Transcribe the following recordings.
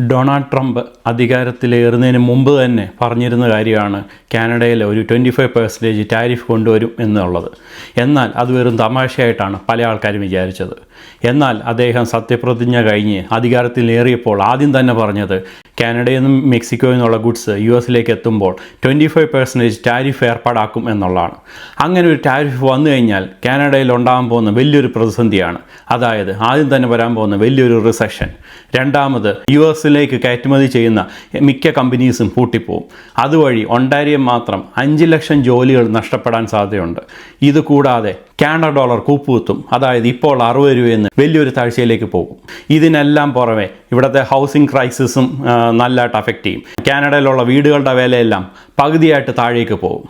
Donald Trump അധികാരത്തിലേറുന്നതിന് മുമ്പ് തന്നെ പറഞ്ഞിരുന്ന കാര്യമാണ് കാനഡയിൽ ഒരു ട്വന്റി ഫൈവ് പെർസെന്റേജ് ടാരിഫ് കൊണ്ടുവരും എന്നുള്ളത്. എന്നാൽ അത് വെറും തമാശയായിട്ടാണ് പല ആൾക്കാരും വിചാരിച്ചത്. എന്നാൽ അദ്ദേഹം സത്യപ്രതിജ്ഞ കഴിഞ്ഞ് അധികാരത്തിലേറിയപ്പോൾ ആദ്യം തന്നെ പറഞ്ഞത് കാനഡയിൽ നിന്നും മെക്സിക്കോയിൽ നിന്നുള്ള ഗുഡ്സ് യു എസിലേക്ക് എത്തുമ്പോൾ ട്വന്റി ഫൈവ് പെർസെന്റേജ് ടാരിഫ് ഏർപ്പാടാക്കും എന്നുള്ളതാണ്. അങ്ങനെ ഒരു ടാരിഫ് വന്നു കഴിഞ്ഞാൽ കാനഡയിൽ ഉണ്ടാകാൻ പോകുന്ന വലിയൊരു പ്രതിസന്ധിയാണ്. അതായത് ആദ്യം തന്നെ വരാൻ പോകുന്ന വലിയൊരു റിസഷൻ രണ്ടാമത് യു എസിലേക്ക് കയറ്റുമതി ചെയ്യുന്ന മിക്ക കമ്പനീസും പൂട്ടിപ്പോവും. അതുവഴി ഒണ്ടാരിയം മാത്രം അഞ്ച് ലക്ഷം ജോലികൾ നഷ്ടപ്പെടാൻ സാധ്യതയുണ്ട്. ഇത് കൂടാതെ കാനഡ ഡോളർ കൂപ്പുകുത്തും. അതായത് ഇപ്പോൾ അറുപത് രൂപയെന്ന് വലിയൊരു താഴ്ചയിലേക്ക് പോകും. ഇതിനെല്ലാം പുറമെ ഇവിടുത്തെ ഹൗസിംഗ് ക്രൈസിസും നല്ലതായിട്ട് അഫക്റ്റ് ചെയ്യും. കാനഡയിലുള്ള വീടുകളുടെ വിലയെല്ലാം പകുതിയായിട്ട് താഴേക്ക് പോകും.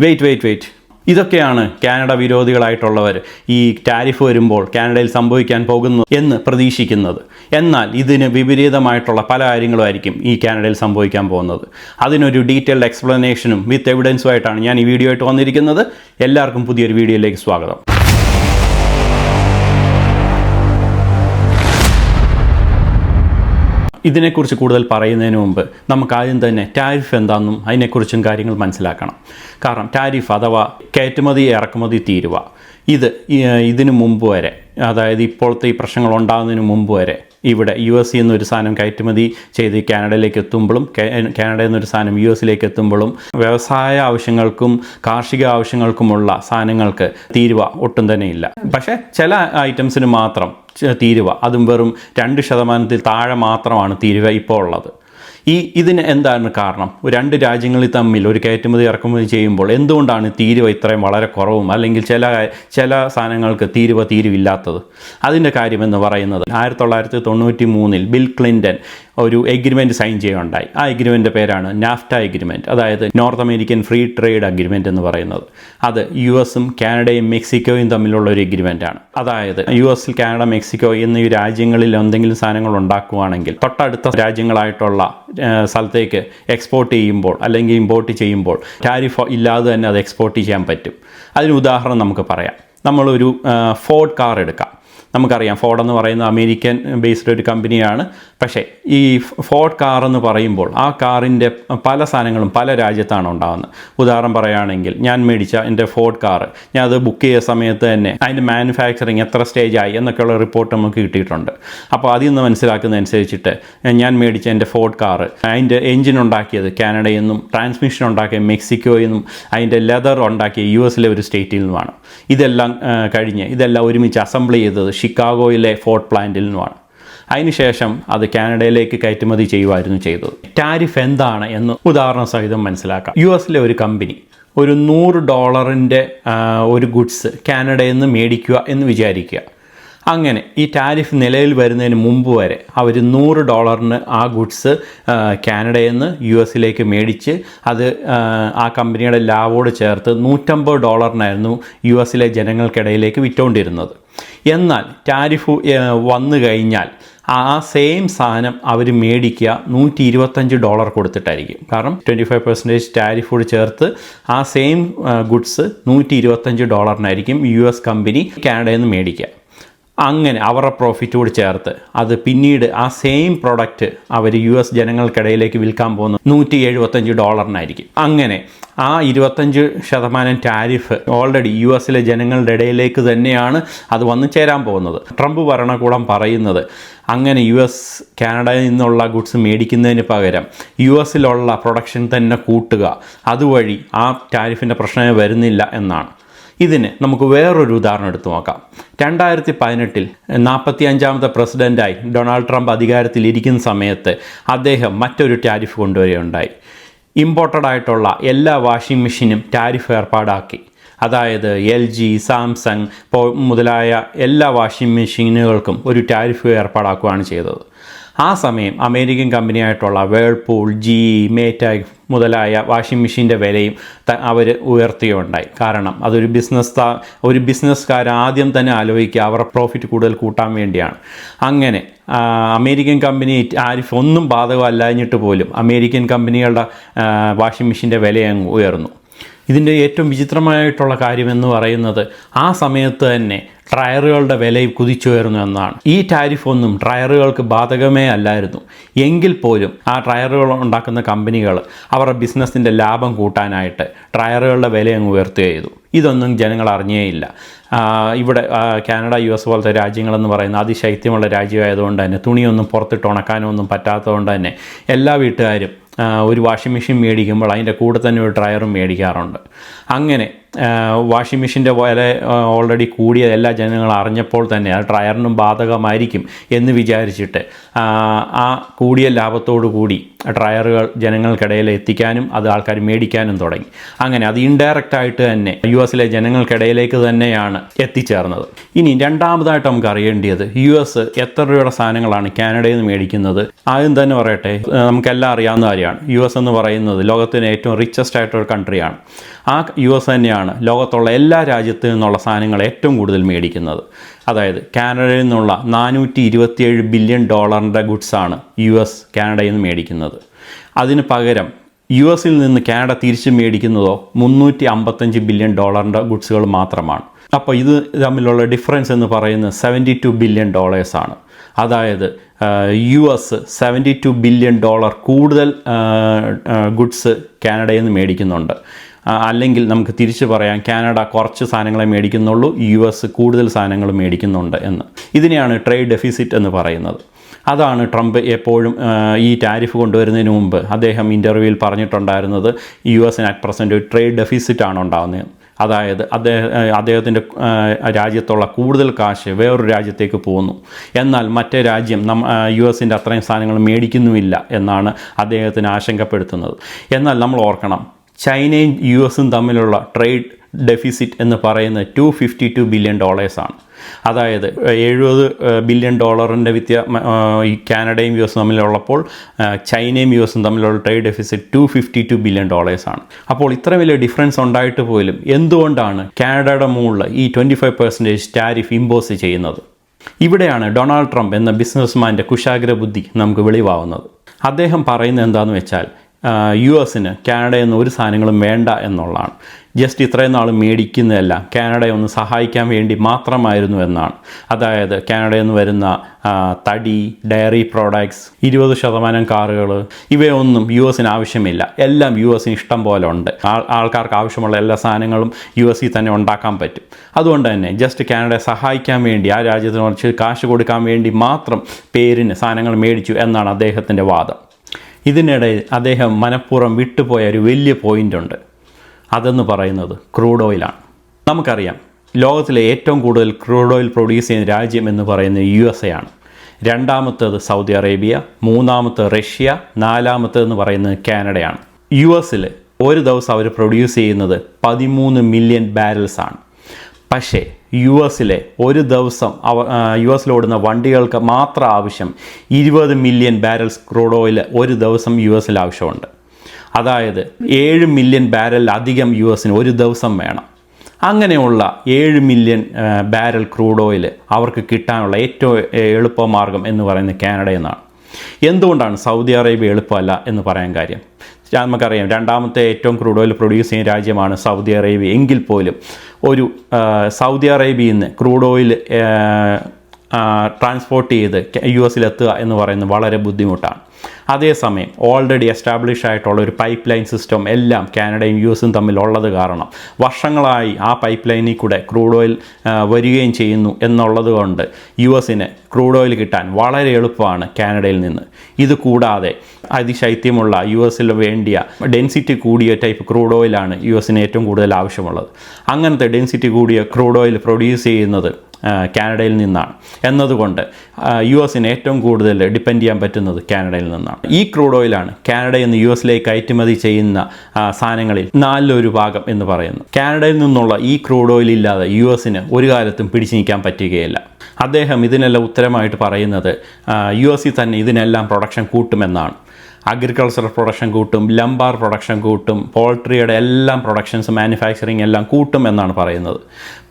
വെയിറ്റ് വെയിറ്റ് വെയിറ്റ് ഇതൊക്കെയാണ് കാനഡ വിരോധികളായിട്ടുള്ളവർ ഈ ടാരിഫ് വരുമ്പോൾ കാനഡയിൽ സംഭവിക്കാൻ പോകുന്നു എന്ന് പ്രതീക്ഷിക്കുന്നത്. എന്നാൽ ഇതിന് വിപരീതമായിട്ടുള്ള പല കാര്യങ്ങളുമായിരിക്കും ഈ കാനഡയിൽ സംഭവിക്കാൻ പോകുന്നത്. അതിനൊരു ഡീറ്റെയിൽഡ് എക്സ്പ്ലനേഷനും വിത്ത് എവിഡൻസുമായിട്ടാണ് ഞാൻ ഈ വീഡിയോ ആയിട്ട് വന്നിരിക്കുന്നത്. എല്ലാവർക്കും പുതിയൊരു വീഡിയോയിലേക്ക് സ്വാഗതം. ഇതിനെക്കുറിച്ച് കൂടുതൽ പറയുന്നതിന് മുമ്പ് നമുക്ക് ആദ്യം തന്നെ ടാരിഫ് എന്താണെന്നും അതിനെക്കുറിച്ചും കാര്യങ്ങൾ മനസ്സിലാക്കണം. കാരണം ടാരിഫ് അഥവാ കയറ്റുമതി ഇറക്കുമതി തീരുവ. ഇത് ഇതിനു മുമ്പ് വരെ അതായത് ഇപ്പോഴത്തെ ഈ പ്രശ്നങ്ങൾ ഉണ്ടാകുന്നതിന് മുമ്പ് വരെ ഇവിടെ യു എസ് എന്നൊരു സാധനം കയറ്റുമതി ചെയ്ത് കാനഡയിലേക്ക് എത്തുമ്പോഴും കാനഡ കാനഡയിൽ നിന്നൊരു സാധനം യു എസിലേക്ക് എത്തുമ്പോഴും വ്യവസായ ആവശ്യങ്ങൾക്കും കാർഷിക ആവശ്യങ്ങൾക്കുമുള്ള സാധനങ്ങൾക്ക് തീരുവ ഒട്ടും തന്നെ ഇല്ല. പക്ഷേ ചില ഐറ്റംസിന് മാത്രം തീരുവ അതും വെറും രണ്ട് ശതമാനത്തിൽ താഴെ മാത്രമാണ് തീരുവ ഇപ്പോൾ ഉള്ളത്. ഈ ഇതിന് എന്താണ് കാരണം? രണ്ട് രാജ്യങ്ങളിൽ തമ്മിൽ ഒരു കയറ്റുമതി ഇറക്കുമതി ചെയ്യുമ്പോൾ എന്തുകൊണ്ടാണ് തീരുവ ഇത്രയും വളരെ കുറവും? അല്ലെങ്കിൽ ചില ചില സാധനങ്ങൾക്ക് തീരുവ തീരുവില്ലാത്തത്? അതിന്റെ കാര്യം എന്ന് പറയുന്നത് ആയിരത്തി തൊള്ളായിരത്തി തൊണ്ണൂറ്റി മൂന്നിൽ ബിൽ ക്ലിന്റൺ ഒരു എഗ്രിമെന്റ് സൈൻ ചെയ്യുകയുണ്ടായി ആ എഗ്രിമെന്റ് പേരാണ് നാഫ്റ്റ എഗ്രിമെന്റ് അതായത് North American free trade agreement എന്ന് പറയുന്നത്. അത് യു എസും കാനഡയും മെക്സിക്കോയും തമ്മിലുള്ള ഒരു എഗ്രിമെന്റാണ് അതായത് യു എസിൽ കാനഡ മെക്സിക്കോ എന്നീ രാജ്യങ്ങളിൽ എന്തെങ്കിലും സാധനങ്ങൾ ഉണ്ടാക്കുകയാണെങ്കിൽ തൊട്ടടുത്ത രാജ്യങ്ങളായിട്ടുള്ള സ്ഥലത്തേക്ക് എക്സ്പോർട്ട് ചെയ്യുമ്പോൾ അല്ലെങ്കിൽ ഇമ്പോർട്ട് ചെയ്യുമ്പോൾ ടാരിഫ് ഇല്ലാതെ തന്നെ അത് എക്സ്പോർട്ട് ചെയ്യാൻ പറ്റും. അതിന് ഉദാഹരണം നമുക്ക് പറയാം. നമ്മളൊരു ഫോർഡ് കാർ എടുക്കാം. നമുക്കറിയാം. ഫോർഡ് എന്ന് പറയുന്ന അമേരിക്കൻ ബേസ്ഡ് ഒരു കമ്പനിയാണ്. പക്ഷേ ഈ ഫോർഡ് കാർ എന്ന് പറയുമ്പോൾ ആ കാറിന്റെ പല സാധനങ്ങളും പല രാജ്യത്താണ് ഉണ്ടാകുന്നത് ഉദാഹരണം പറയുകയാണെങ്കിൽ ഞാൻ മേടിച്ച എന്റെ ഫോർഡ് കാർ ഞാൻ അത് ബുക്ക് ചെയ്ത സമയത്ത് തന്നെ അതിന്റെ മാനുഫാക്ചറിങ് എത്ര സ്റ്റേജായി എന്നൊക്കെയുള്ള റിപ്പോർട്ട് നമുക്ക് കിട്ടിയിട്ടുണ്ട്. അപ്പോൾ അതിൽ നിന്ന് മനസ്സിലാക്കുന്നതനുസരിച്ചിട്ട് ഞാൻ മേടിച്ച എന്റെ ഫോർഡ് കാർ അതിന്റെ എഞ്ചിൻ ഉണ്ടാക്കിയത് കാനഡയിൽ നിന്നും ട്രാൻസ്മിഷൻ ഉണ്ടാക്കിയ മെക്സിക്കോയിൽ നിന്നും അതിന്റെ ലെതർ ഉണ്ടാക്കിയ യു എസിലെ ഒരു സ്റ്റേറ്റിൽ നിന്നുമാണ്. ഇതെല്ലാം കഴിഞ്ഞ് ഇതെല്ലാം ഒരുമിച്ച് അസംബിൾ ചെയ്തത് ഷിക്കാഗോയിലെ ഫോർട്ട് പ്ലാന്റിൽ നിന്നുമാണ്. അതിനുശേഷം അത് കാനഡയിലേക്ക് കയറ്റുമതി ചെയ്യുമായിരുന്നു ചെയ്തത്. ടാരിഫ് എന്താണ് എന്ന് ഉദാഹരണ സഹിതം മനസ്സിലാക്കാം. യു എസിലെ ഒരു കമ്പനി ഒരു നൂറ് ഡോളറിന്റെ ഒരു ഗുഡ്സ് കാനഡയിൽ നിന്ന് മേടിക്കുക എന്ന് വിചാരിക്കുക. അങ്ങനെ ഈ ടാരിഫ് നിലയിൽ വരുന്നതിന് മുമ്പ് വരെ അവർ നൂറ് ഡോളറിന് ആ ഗുഡ്സ് കാനഡയിൽ നിന്ന് യു എസിലേക്ക് മേടിച്ച് അത് ആ, കമ്പനിയുടെ ലാഭോട് ചേർത്ത് നൂറ്റമ്പത് ഡോളറിനായിരുന്നു യു എസിലെ ജനങ്ങൾക്കിടയിലേക്ക് വിറ്റുകൊണ്ടിരുന്നത് എന്നാൽ ടാരിഫ് വന്നു കഴിഞ്ഞാൽ ആ സെയിം സാധനം അവർ മേടിക്കുക നൂറ്റി ഇരുപത്തഞ്ച് ഡോളർ കൊടുത്തിട്ടായിരിക്കും. കാരണം ട്വന്റി ഫൈവ് പെർസെന്റേജ് ടാരിഫോട് ചേർത്ത് ആ സെയിം ഗുഡ്സ് നൂറ്റി ഇരുപത്തഞ്ച് ഡോളറിനായിരിക്കും യു എസ് കമ്പനി കാനഡയിൽ നിന്ന് മേടിക്കുക. അങ്ങനെ അവരുടെ പ്രോഫിറ്റോട് ചേർത്ത് അത് പിന്നീട് ആ സെയിം പ്രൊഡക്റ്റ് അവർ യു എസ് ജനങ്ങൾക്കിടയിലേക്ക് വിൽക്കാൻ പോകുന്നത് നൂറ്റി എഴുപത്തഞ്ച് ഡോളറിനായിരിക്കും. അങ്ങനെ ആ ഇരുപത്തഞ്ച് ശതമാനം ടാരിഫ് ഓൾറെഡി യു എസിലെ ജനങ്ങളുടെ ഇടയിലേക്ക് തന്നെയാണ് അത് വന്നു ചേരാൻ പോകുന്നത്. ട്രംപ് ഭരണകൂടം പറയുന്നത് അങ്ങനെ യു എസ് കാനഡയിൽ നിന്നുള്ള ഗുഡ്സ് മേടിക്കുന്നതിന് പകരം യു എസിലുള്ള പ്രൊഡക്ഷൻ തന്നെ കൂട്ടുക. അതുവഴി ആ ടാരിഫിന്റെ പ്രശ്നമേ വരുന്നില്ല എന്നാണ്. ഇതിന് നമുക്ക് വേറൊരു ഉദാഹരണം എടുത്തു നോക്കാം. രണ്ടായിരത്തി പതിനെട്ടിൽ നാൽപ്പത്തി അഞ്ചാമത്തെ പ്രസിഡന്റായി ഡൊണാൾഡ് ട്രംപ് അധികാരത്തിൽ ഇരിക്കുന്ന സമയത്ത് അദ്ദേഹം മറ്റൊരു ടാരിഫ് കൊണ്ടുവരികയുണ്ടായി. ഇമ്പോർട്ടഡ് ആയിട്ടുള്ള എല്ലാ വാഷിംഗ് മെഷീനും ടാരിഫ് ഏർപ്പാടാക്കി. അതായത് എൽ ജി സാംസങ് മുതലായ എല്ലാ വാഷിംഗ് മെഷീനുകൾക്കും ഒരു ടാരിഫ് ഏർപ്പാടാക്കുകയാണ് ചെയ്തത്. ആ സമയം അമേരിക്കൻ കമ്പനിയായിട്ടുള്ള വേൾപൂൾ ജി മേറ്റായ് മുതലായ വാഷിംഗ് മെഷീന്റെ വിലയും അവർ ഉയർത്തുകയുണ്ടായി കാരണം അതൊരു ബിസിനസ് ഒരു ബിസിനസ്സുകാർ ആദ്യം തന്നെ ആലോചിക്കുക അവരുടെ പ്രോഫിറ്റ് കൂടുതൽ കൂട്ടാൻ വേണ്ടിയാണ്. അങ്ങനെ അമേരിക്കൻ കമ്പനി ആരിഫ് ഒന്നും ബാധകമല്ലാഞ്ഞിട്ട് പോലും അമേരിക്കൻ കമ്പനികളുടെ വാഷിംഗ് മെഷീന്റെ വില അങ്ങ് ഉയർന്നു. ഇതിന്റെ ഏറ്റവും വിചിത്രമായിട്ടുള്ള കാര്യം എന്ന് പറയുന്നത് ആ സമയത്ത് തന്നെ ടയറുകളുടെ വില കുതിച്ചുയർന്നു എന്നാണ്. ഈ ടാരിഫ് ഒന്നും ടയറുകൾക്ക് ബാധകമേ അല്ലായിരുന്നു. എങ്കിൽ പോലും ആ ടയറുകൾ ഉണ്ടാക്കുന്ന കമ്പനികൾ അവരുടെ ബിസിനസ്സിന്റെ ലാഭം കൂട്ടാനായിട്ട് ടയറുകളുടെ വില അങ്ങ് ഉയർത്തുക ചെയ്തു. ഇതൊന്നും ജനങ്ങൾ അറിഞ്ഞേയില്ല. ഇവിടെ കാനഡ യു എസ് പോലത്തെ രാജ്യങ്ങളെന്ന് പറയുന്ന അതിശൈത്യമുള്ള രാജ്യമായതുകൊണ്ട് തന്നെ തുണിയൊന്നും പുറത്തിട്ട് ഉണക്കാനോ ഒന്നും പറ്റാത്തതുകൊണ്ട് തന്നെ എല്ലാ വീട്ടുകാരും ഒരു വാഷിംഗ് മെഷീൻ മേടിക്കുമ്പോൾ അതിന്റെ കൂടെ തന്നെ ഒരു ഡ്രയറും മേടിക്കാറുണ്ട്. അങ്ങനെ വാഷിംഗ് മെഷീന്റെ വില ഓൾറെഡി കൂടിയ എല്ലാ ജനങ്ങളും അറിഞ്ഞപ്പോൾ തന്നെ ആ ഡ്രയറിനും ബാധകമായിരിക്കും എന്ന് വിചാരിച്ചിട്ട് ആ, കൂടിയ ലാഭത്തോടു കൂടി ഡ്രയറുകൾ ജനങ്ങൾക്കിടയിൽ എത്തിക്കാനും അത് ആൾക്കാർ മേടിക്കാനും തുടങ്ങി. അങ്ങനെ അത് ഇൻഡയറക്റ്റായിട്ട് തന്നെ യു എസിലെ ജനങ്ങൾക്കിടയിലേക്ക് തന്നെയാണ് എത്തിച്ചേർന്നത്. ഇനി രണ്ടാമതായിട്ട് നമുക്ക് അറിയേണ്ടത് യു എസ് എത്ര രൂപയുടെ സാധനങ്ങളാണ് കാനഡയിൽ നിന്ന് മേടിക്കുന്നത്? ആദ്യം തന്നെ പറയട്ടെ നമുക്കെല്ലാം അറിയാവുന്ന കാര്യമാണ്. യു എസ് എന്ന് പറയുന്നത് ലോകത്തിലെ ഏറ്റവും റിച്ചസ്റ്റ് ആയിട്ടൊരു കൺട്രിയാണ് ആ യു എസ് തന്നെയാണ് ലോകത്തുള്ള എല്ലാ രാജ്യത്തു നിന്നുള്ള സാധനങ്ങൾ ഏറ്റവും കൂടുതൽ മേടിക്കുന്നത്. അതായത് കാനഡയിൽ നിന്നുള്ള നാനൂറ്റി ഇരുപത്തിയേഴ് ബില്യൺ ഡോളറിന്റെ ഗുഡ്സാണ് യു എസ് കാനഡയിൽ നിന്ന് മേടിക്കുന്നത്. അതിന് പകരം യു എസിൽ നിന്ന് കാനഡ തിരിച്ച് മേടിക്കുന്നതോ മുന്നൂറ്റി അമ്പത്തഞ്ച് ബില്യൺ ഡോളറിന്റെ ഗുഡ്സുകൾ മാത്രമാണ്. അപ്പോൾ ഇത് തമ്മിലുള്ള ഡിഫറൻസ് എന്ന് പറയുന്നത് സെവന്റി ടു ബില്യൺ ഡോളേഴ്സാണ് അതായത് U S seventy two billion dollar കൂടുതൽ ഗുഡ്സ് കാനഡയിൽ നിന്ന് മേടിക്കുന്നുണ്ട്. അല്ലെങ്കിൽ നമുക്ക് തിരിച്ചു പറയാം കാനഡ കുറച്ച് സാധനങ്ങളെ മേടിക്കുന്നുള്ളൂ യു എസ് കൂടുതൽ സാധനങ്ങൾ മേടിക്കുന്നുണ്ട് എന്ന്. ഇതിനെയാണ് ട്രേഡ് ഡെഫിസിറ്റ് എന്ന് പറയുന്നത്. അതാണ് ട്രംപ് എപ്പോഴും ഈ ടാരിഫ് കൊണ്ടുവരുന്നതിന് മുമ്പ് അദ്ദേഹം ഇന്റർവ്യൂവിൽ പറഞ്ഞിട്ടുണ്ടായിരുന്നത് യു എസിന് അറ്റ് പ്രസന്റ് ഒരു ട്രേഡ് ഡെഫിസിറ്റ് ആണ് ഉണ്ടാകുന്നത് അതായത് അദ്ദേഹം അദ്ദേഹത്തിന്റെ രാജ്യത്തുള്ള കൂടുതൽ കാശ് വേറൊരു രാജ്യത്തേക്ക് പോകുന്നു. എന്നാൽ മറ്റേ രാജ്യം നം യു എസിന്റെ അത്രയും സാധനങ്ങൾ മേടിക്കുന്നുമില്ല എന്നാണ് അദ്ദേഹത്തിന് ആശങ്കപ്പെടുത്തുന്നത്. എന്നാൽ നമ്മൾ ഓർക്കണം ചൈനയും യു എസും തമ്മിലുള്ള ട്രേഡ് ഡെഫിസിറ്റ് എന്ന് പറയുന്നത് ടു ഫിഫ്റ്റി ടു ബില്യൺ ഡോളേഴ്സാണ് അതായത് എഴുപത് ബില്യൺ ഡോളറിന്റെ വ്യത്യ ഈ കാനഡയും യു എസും തമ്മിലുള്ളപ്പോൾ ചൈനയും യു എസും തമ്മിലുള്ള trade deficit two fifty two billion ഡോളേഴ്സാണ് അപ്പോൾ ഇത്ര വലിയ ഡിഫറൻസ് ഉണ്ടായിട്ട് പോലും എന്തുകൊണ്ടാണ് കാനഡയുടെ മുകളിൽ ഈ twenty five percentage tariff impose ചെയ്യുന്നത്? ഇവിടെയാണ് ഡൊണാൾഡ് ട്രംപ് എന്ന ബിസിനസ്മാന്റെ കുശാഗ്ര ബുദ്ധി നമുക്ക് വെളിവാകുന്നത് അദ്ദേഹം പറയുന്നത് എന്താണെന്ന് വെച്ചാൽ യു എസിന് കാനഡയിൽ നിന്ന് ഒരു സാധനങ്ങളും വേണ്ട എന്നുള്ളതാണ്. ജസ്റ്റ് ഇത്രയും നാൾ മേടിക്കുന്നതല്ല. കാനഡയെ ഒന്ന് സഹായിക്കാൻ വേണ്ടി മാത്രമായിരുന്നു എന്നാണ്. അതായത് കാനഡയിൽ നിന്ന് വരുന്ന തടി ഡയറി പ്രോഡക്ട്സ് ഇരുപത് ശതമാനം കാറുകൾ ഇവയൊന്നും യു എസിന് ആവശ്യമില്ല. എല്ലാം യു എസിന് ഇഷ്ടം പോലെ ഉണ്ട്. ആൾ ആൾക്കാർക്ക് ആവശ്യമുള്ള എല്ലാ സാധനങ്ങളും യു എസിൽ തന്നെ ഉണ്ടാക്കാൻ പറ്റും. അതുകൊണ്ട് തന്നെ ജസ്റ്റ് കാനഡയെ സഹായിക്കാൻ വേണ്ടി ആ രാജ്യത്തിന് കുറച്ച് കാശ് കൊടുക്കാൻ വേണ്ടി മാത്രം പേരിന് സാധനങ്ങൾ മേടിച്ചു എന്നാണ് അദ്ദേഹത്തിന്റെ വാദം. ഇതിനിടയിൽ അദ്ദേഹം മനഃപൂർവം വിട്ടുപോയ ഒരു വലിയ പോയിന്റ് ഉണ്ട്. അതെന്ന് പറയുന്നത് ക്രൂഡ് ഓയിലാണ് നമുക്കറിയാം ലോകത്തിലെ ഏറ്റവും കൂടുതൽ ക്രൂഡ് ഓയിൽ പ്രൊഡ്യൂസ് ചെയ്യുന്ന രാജ്യം എന്ന് പറയുന്നത് യു എസ് എ ആണ്. രണ്ടാമത്തേത് സൗദി അറേബ്യ മൂന്നാമത്തെ റഷ്യ നാലാമത്തേതെന്ന് പറയുന്നത് കാനഡയാണ്. യു എസിൽ ഒരു ദിവസം അവർ പ്രൊഡ്യൂസ് ചെയ്യുന്നത് പതിമൂന്ന് മില്യൺ ബാരൽസാണ് പക്ഷേ യു എസിലെ ഒരു ദിവസം അവ യു എസിലോടുന്ന വണ്ടികൾക്ക് മാത്രം ആവശ്യം ഇരുപത് മില്യൺ ബാരൽസ് ക്രൂഡ് ഓയിൽ ഒരു ദിവസം യു എസിൽ ആവശ്യമുണ്ട്. അതായത് ഏഴ് മില്യൺ ബാരൽ അധികം യു എസിന് ഒരു ദിവസം വേണം. അങ്ങനെയുള്ള ഏഴ് മില്യൺ ബാരൽ ക്രൂഡ് ഓയിൽ അവർക്ക് കിട്ടാനുള്ള ഏറ്റവും എളുപ്പമാർഗം എന്ന് പറയുന്നത് കാനഡ എന്നാണ്. എന്തുകൊണ്ടാണ് സൗദി അറേബ്യ എളുപ്പമല്ല എന്ന് പറയാൻ കാര്യം? നമുക്കറിയാം രണ്ടാമത്തെ ഏറ്റവും ക്രൂഡ് ഓയിൽ പ്രൊഡ്യൂസ് ചെയ്യുന്ന രാജ്യമാണ് സൗദി അറേബ്യ. എങ്കിൽ പോലും ഒരു സൗദി അറേബ്യയിൽ നിന്ന് ക്രൂഡ് ഓയിൽ ട്രാൻസ്പോർട്ട് ചെയ്ത് യു എസിലെത്തുക എന്ന് പറയുന്നത് വളരെ ബുദ്ധിമുട്ടാണ്. അതേസമയം ഓൾറെഡി എസ്റ്റാബ്ലിഷ് ആയിട്ടുള്ള ഒരു പൈപ്പ് ലൈൻ സിസ്റ്റം എല്ലാം കാനഡയും യു എസും തമ്മിലുള്ളത് കാരണം വർഷങ്ങളായി ആ പൈപ്പ് ലൈനിൽ കൂടെ ക്രൂഡ് ഓയിൽ വരികയും ചെയ്യുന്നു എന്നുള്ളത് കൊണ്ട് യു എസിന് ക്രൂഡ് ഓയിൽ കിട്ടാൻ വളരെ എളുപ്പമാണ് കാനഡയിൽ നിന്ന്. ഇത് കൂടാതെ അതിശൈത്യമുള്ള യു എസിൽ വേണ്ടിയ ഡെൻസിറ്റി കൂടിയ ടൈപ്പ് ക്രൂഡ് ഓയിലാണ് യു എസിന് ഏറ്റവും കൂടുതൽ ആവശ്യമുള്ളത്. അങ്ങനത്തെ ഡെൻസിറ്റി കൂടിയ ക്രൂഡ് ഓയിൽ പ്രൊഡ്യൂസ് ചെയ്യുന്നത് കാനഡയിൽ നിന്നാണ്. എന്നതുകൊണ്ട് യു എസിന് ഏറ്റവും കൂടുതൽ ഡിപ്പെൻഡ് ചെയ്യാൻ പറ്റുന്നത് കാനഡയിൽ നിന്നാണ്. ഈ ക്രൂഡ് ഓയിലാണ് കാനഡയിൽ നിന്ന് യു എസിലേക്ക് കയറ്റുമതി ചെയ്യുന്ന സാധനങ്ങളിൽ നാലിലൊരു ഭാഗം എന്ന് പറയുന്നു. കാനഡയിൽ നിന്നുള്ള ഈ ക്രൂഡ് ഓയിൽ ഇല്ലാതെ യു എസിന് ഒരു കാലത്തും പിടിച്ചു നിൽക്കാൻ പറ്റുകയില്ല. അദ്ദേഹം ഇതിനെല്ലാം ഉത്തരമായിട്ട് പറയുന്നത് യു എസിൽ തന്നെ ഇതിനെല്ലാം പ്രൊഡക്ഷൻ കൂട്ടുമെന്നാണ്. അഗ്രികൾച്ചർ പ്രൊഡക്ഷൻ കൂട്ടും ലംബാർ പ്രൊഡക്ഷൻ കൂട്ടും പോൾട്രിയുടെ എല്ലാം പ്രൊഡക്ഷൻസ് മാനുഫാക്ചറിങ് എല്ലാം കൂട്ടും എന്നാണ് പറയുന്നത്.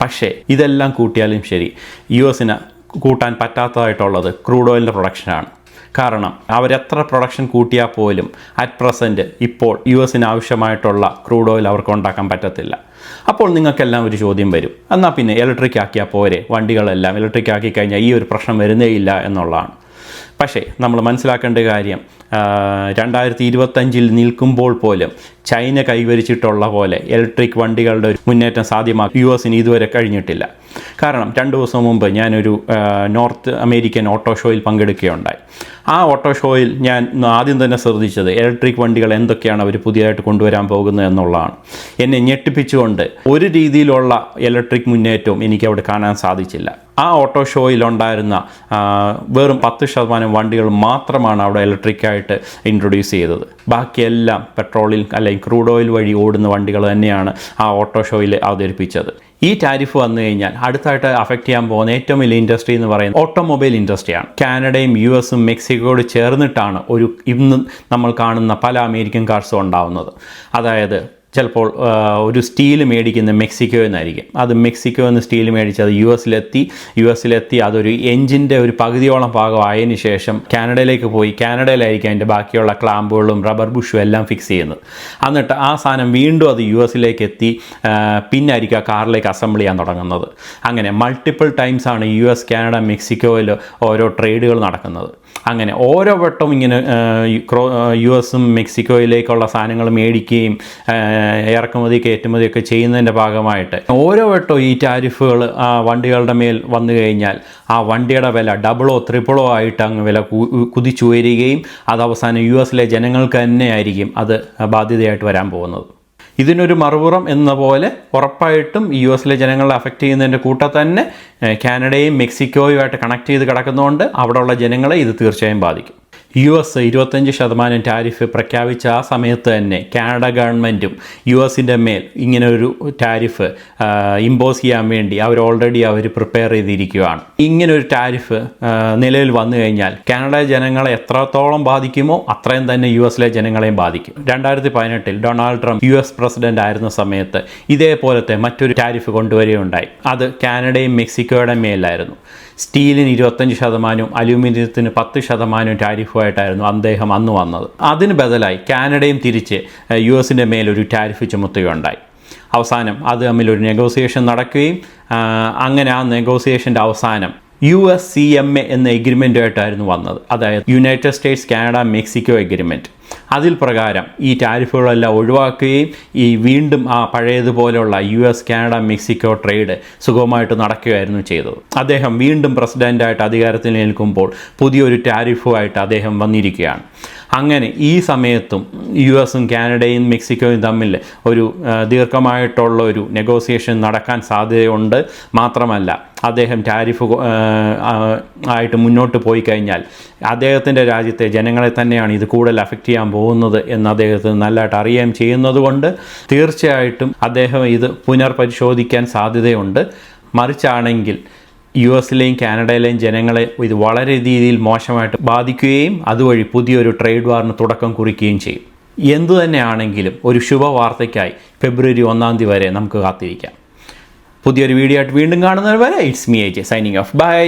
പക്ഷേ ഇതെല്ലാം കൂട്ടിയാലും ശരി യു എസിന് കൂട്ടാൻ പറ്റാത്തതായിട്ടുള്ളത് ക്രൂഡ് ഓയിലിന്റെ പ്രൊഡക്ഷനാണ് കാരണം അവരെത്ര പ്രൊഡക്ഷൻ കൂട്ടിയാൽ പോലും അറ്റ് പ്രസന്റ് ഇപ്പോൾ യു എസിന് ആവശ്യമായിട്ടുള്ള ക്രൂഡ് ഓയിൽ അവർക്ക് ഉണ്ടാക്കാൻ പറ്റത്തില്ല. അപ്പോൾ നിങ്ങൾക്കെല്ലാം ഒരു ചോദ്യം വരും. എന്നാൽ പിന്നെ ഇലക്ട്രിക് ആക്കിയാൽ പോരെ? വണ്ടികളെല്ലാം ഇലക്ട്രിക് ആക്കി കഴിഞ്ഞാൽ ഈ ഒരു പ്രശ്നം വരുന്നേ ഇല്ല എന്നുള്ളതാണ്. പക്ഷേ നമ്മൾ മനസ്സിലാക്കേണ്ട കാര്യം രണ്ടായിരത്തി ഇരുപത്തഞ്ചിൽ നിൽക്കുമ്പോൾ പോലും ചൈന കൈവരിച്ചിട്ടുള്ള പോലെ ഇലക്ട്രിക് വണ്ടികളുടെ ഒരു മുന്നേറ്റം സാധ്യമാക്കി യു എസിന് ഇതുവരെ കഴിഞ്ഞിട്ടില്ല. കാരണം രണ്ട് ദിവസം മുമ്പ് ഞാനൊരു നോർത്ത് അമേരിക്കൻ ഓട്ടോ ഷോയിൽ പങ്കെടുക്കുകയുണ്ടായി. ആ ഓട്ടോ ഷോയിൽ ഞാൻ ആദ്യം തന്നെ ശ്രദ്ധിച്ചത് ഇലക്ട്രിക് വണ്ടികൾ എന്തൊക്കെയാണ് അവർ പുതിയതായിട്ട് കൊണ്ടുവരാൻ പോകുന്നത് എന്നുള്ളതാണ്. എന്നെ ഞെട്ടിപ്പിച്ചുകൊണ്ട് ഒരു രീതിയിലുള്ള ഇലക്ട്രിക് മുന്നേറ്റവും എനിക്ക് അവിടെ കാണാൻ സാധിച്ചില്ല. ആ ഓട്ടോ ഷോയിലുണ്ടായിരുന്ന വെറും പത്ത് ശതമാനം വണ്ടികൾ മാത്രമാണ് അവിടെ ഇലക്ട്രിക്കായിട്ട് ഇൻട്രൊഡ്യൂസ് ചെയ്തത്. ബാക്കിയെല്ലാം പെട്രോളിൽ അല്ലെങ്കിൽ ക്രൂഡ് ഓയിൽ വഴി ഓടുന്ന വണ്ടികൾ തന്നെയാണ് ആ ഓട്ടോ ഷോയിൽ അവതരിപ്പിച്ചത്. ഈ ടാരിഫ് വന്നു കഴിഞ്ഞാൽ അടുത്തായിട്ട് അഫക്റ്റ് ചെയ്യാൻ പോകുന്ന ഏറ്റവും വലിയ ഇൻഡസ്ട്രി എന്ന് പറയുന്നത് ഓട്ടോമൊബൈൽ ഇൻഡസ്ട്രിയാണ് കാനഡയും യു എസും മെക്സിക്കോയോട് ചേർന്നിട്ടാണ് ഒരു ഇന്ന് നമ്മൾ കാണുന്ന പല അമേരിക്കൻ കാർസും ഉണ്ടാവുന്നത്. അതായത് ചിലപ്പോൾ ഒരു സ്റ്റീൽ മേടിക്കുന്ന മെക്സിക്കോ നിന്നായിരിക്കും അത് മെക്സിക്കോ എന്ന് സ്റ്റീൽ മേടിച്ച് അത് യു എസിലെത്തി യു എസിലെത്തി അതൊരു എഞ്ചിന്റെ ഒരു പകുതിയോളം ഭാഗം ആയതിനു ശേഷം കാനഡയിലേക്ക് പോയി കാനഡയിലായിരിക്കും അതിന്റെ ബാക്കിയുള്ള ക്ലാമ്പുകളും റബ്ബർ ബുഷും എല്ലാം ഫിക്സ് ചെയ്യുന്നത്. എന്നിട്ട് ആ സാധനം വീണ്ടും അത് യു എസിലേക്ക് എത്തി പിന്നായിരിക്കും ആ കാറിലേക്ക് അസംബിൾ ചെയ്യാൻ തുടങ്ങുന്നത്. അങ്ങനെ മൾട്ടിപ്പിൾ ടൈംസ് ആണ് യു എസ് കാനഡ മെക്സിക്കോയിൽ ഓരോ ട്രേഡുകൾ നടക്കുന്നത്. അങ്ങനെ ഓരോ വട്ടവും ഇങ്ങനെ ക്രോ- യു എസും മെക്സിക്കോയിലേക്കുള്ള സാധനങ്ങൾ മേടിക്കുകയും ഇറക്കുമതി കയറ്റുമതി ഒക്കെ ചെയ്യുന്നതിന്റെ ഭാഗമായിട്ട്. ഓരോ വട്ടവും ഈ ടാരിഫുകൾ ആ വണ്ടികളുടെ മേൽ വന്നു കഴിഞ്ഞാൽ ആ വണ്ടിയുടെ വില ഡബിളോ ത്രിപ്പിളോ ആയിട്ട് അങ്ങ് വില കുതിച്ചു കുതിച്ചുയരുകയും അത് അവസാനം യു എസിലെ ജനങ്ങൾക്ക് തന്നെയായിരിക്കും അത് ബാധ്യതയായിട്ട് വരാൻ പോകുന്നത്. ഇതിനൊരു മറുപുറം എന്ന പോലെ ഉറപ്പായിട്ടും യു എസിലെ ജനങ്ങളെ അഫക്റ്റ് ചെയ്യുന്നതിന്റെ കൂട്ടം തന്നെ കാനഡയും മെക്സിക്കോയുമായിട്ട് കണക്ട് ചെയ്ത് കിടക്കുന്നതുകൊണ്ട് അവിടെയുള്ള ജനങ്ങളെ ഇത് തീർച്ചയായും ബാധിക്കും. യു എസ് ഇരുപത്തഞ്ച് ശതമാനം ടാരിഫ് പ്രഖ്യാപിച്ച ആ സമയത്ത് തന്നെ കാനഡ ഗവൺമെന്റും യു എസിന്റെ മേൽ ഇങ്ങനൊരു ടാരിഫ് ഇമ്പോസ് ചെയ്യാൻ വേണ്ടി അവർ ഓൾറെഡി അവർ പ്രിപ്പയർ ചെയ്തിരിക്കുകയാണ്. ഇങ്ങനൊരു ടാരിഫ് നിലവിൽ വന്നു കഴിഞ്ഞാൽ കാനഡ ജനങ്ങളെ എത്രത്തോളം ബാധിക്കുമോ അത്രയും തന്നെ യു എസിലെ ജനങ്ങളെയും ബാധിക്കും. രണ്ടായിരത്തി പതിനെട്ടിൽ Donald Trump U S president ആയിരുന്ന സമയത്ത് ഇതേപോലത്തെ മറ്റൊരു ടാരിഫ് കൊണ്ടുവരികയുണ്ടായി. അത് കാനഡയും മെക്സിക്കോയുടെ മേലായിരുന്നു. സ്റ്റീലിന് ഇരുപത്തഞ്ച് ശതമാനവും അലൂമിനിയത്തിന് പത്ത് ശതമാനവും ടാരിഫുമായിട്ടായിരുന്നു അദ്ദേഹം അന്ന് വന്നത്. അതിന് ബദലായി കാനഡയും തിരിച്ച് യു എസിന്റെ മേലൊരു ടാരിഫ് ചുമത്തുകയുണ്ടായി. അവസാനം അത് തമ്മിൽ ഒരു നെഗോസിയേഷൻ നടക്കുകയും അങ്ങനെ ആ നെഗോസിയേഷന്റെ അവസാനം U S C M A എന്ന എഗ്രിമെന്റുമായിട്ടായിരുന്നു വന്നത്. അതായത് United States Canada Mexico agreement അതിൽ പ്രകാരം ഈ ടാരിഫുകളെല്ലാം ഒഴിവാക്കുകയും ഈ വീണ്ടും ആ പഴയതുപോലെയുള്ള U S Canada Mexico trade സുഗമമായിട്ട് നടക്കുകയായിരുന്നു ചെയ്തത്. അദ്ദേഹം വീണ്ടും പ്രസിഡന്റായിട്ട് അധികാരത്തിൽ നിൽക്കുമ്പോൾ പുതിയൊരു ടാരിഫുമായിട്ട് അദ്ദേഹം വന്നിരിക്കുകയാണ്. അങ്ങനെ ഈ സമയത്തും യു എസും കാനഡയും മെക്സിക്കോയും തമ്മിൽ ഒരു ദീർഘമായിട്ടുള്ള ഒരു നെഗോസിയേഷൻ നടക്കാൻ സാധ്യതയുണ്ട്. മാത്രമല്ല അദ്ദേഹം ടാരിഫ് ആയിട്ട് മുന്നോട്ട് പോയി കഴിഞ്ഞാൽ അദ്ദേഹത്തിന്റെ രാജ്യത്തെ ജനങ്ങളെ തന്നെയാണ് ഇത് കൂടുതൽ അഫക്റ്റ് ചെയ്യാൻ പോകുന്നത് എന്ന് അദ്ദേഹത്തിന് നല്ലതായിട്ട് അറിയുകയും ചെയ്യുന്നതുകൊണ്ട് തീർച്ചയായിട്ടും അദ്ദേഹം ഇത് പുനർപരിശോധിക്കാൻ സാധ്യതയുണ്ട്. മറിച്ചാണെങ്കിൽ യു എസിലെയും കാനഡയിലെയും ജനങ്ങളെ ഇത് വളരെ രീതിയിൽ മോശമായിട്ട് ബാധിക്കുകയും അതുവഴി പുതിയൊരു ട്രേഡ് വാറിന് തുടക്കം കുറിക്കുകയും ചെയ്യും. എന്തു തന്നെയാണെങ്കിലും ഒരു ശുഭവാർത്തയ്ക്കായി ഫെബ്രുവരി ഒന്നാം തീയതി വരെ നമുക്ക് കാത്തിരിക്കാം. പുതിയൊരു വീഡിയോ ആയിട്ട് വീണ്ടും കാണുന്നവരെ it's me A J signing off bye